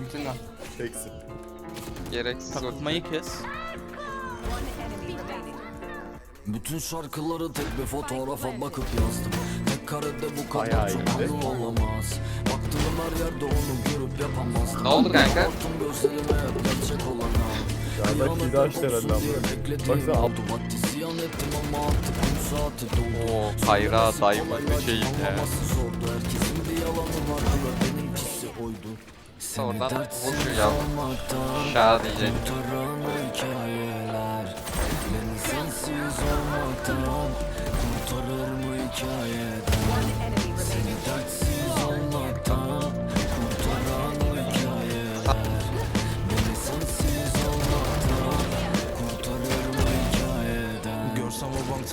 ultin var. Teksin. Gereksiz. Takılmayı kes. Bütün şarkıları tek bir fotoğrafa bakıp yazdım Tek karede bu kadar Bayağı çok iyiydi. anı olamaz Baktığım her yerde onu görüp yapamazdım Ne oldu kanka? Baktım gözlerime hep gerçek olana Galiba kili açtı herhalde ama. Baksana, doldu Oo, Kayra Diamond Olaylar şey ya. Herkesin bir yalanı vardı ve benimkisi oydu Oradan dertsiz vur şu yav- olmaktan Şah diyecek. Hikayeler. Kurtarır mı hikayeden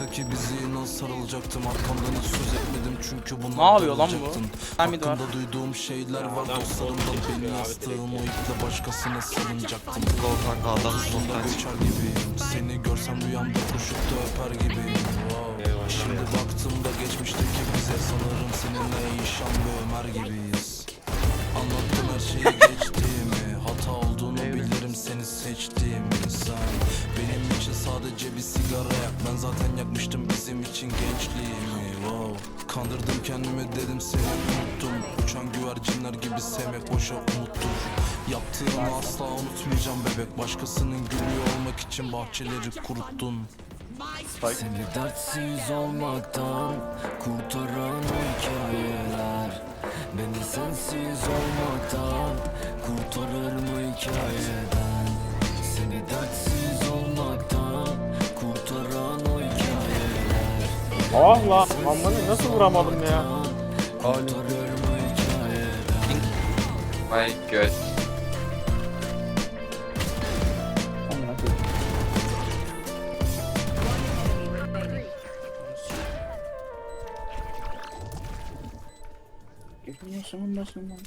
Banktaki bizi inan sarılacaktım Arkamdan hiç söz etmedim? Çünkü bunlar Ne yapıyor lan bu? Miydi var? Hakkında duyduğum şeyler var. Dostlarımda beni yastığım O iple başkasına sığınacaktım. Volkan K'dan Sonunda gibiyim. Seni görsem rüyamda koşup da öper gibiyim. Wow. Şimdi baktığımda geçmişteki bize Sanırım seninle Eyşan ve Ömer gibiyiz. Anlattım her şeyi geçtiğimi Hata olduğunu bilirim seni seçtiğimi Sen için sadece bir sigara yak. Ben zaten yakmıştım bizim için gençliğimi. Wow. Kandırdım kendimi dedim seni unuttum. Uçan güvercinler gibi sevmek boşa unuttur Yaptığımı asla unutmayacağım bebek. Başkasının gülü olmak için bahçeleri kuruttun. Seni dertsiz olmaktan kurtaran hikayeler. Beni sensiz olmaktan kurtarır mı hikayeden Ah la amanı nasıl vuramadım ya? My god. Amına koyayım. Geçmiyor yaşamın başından.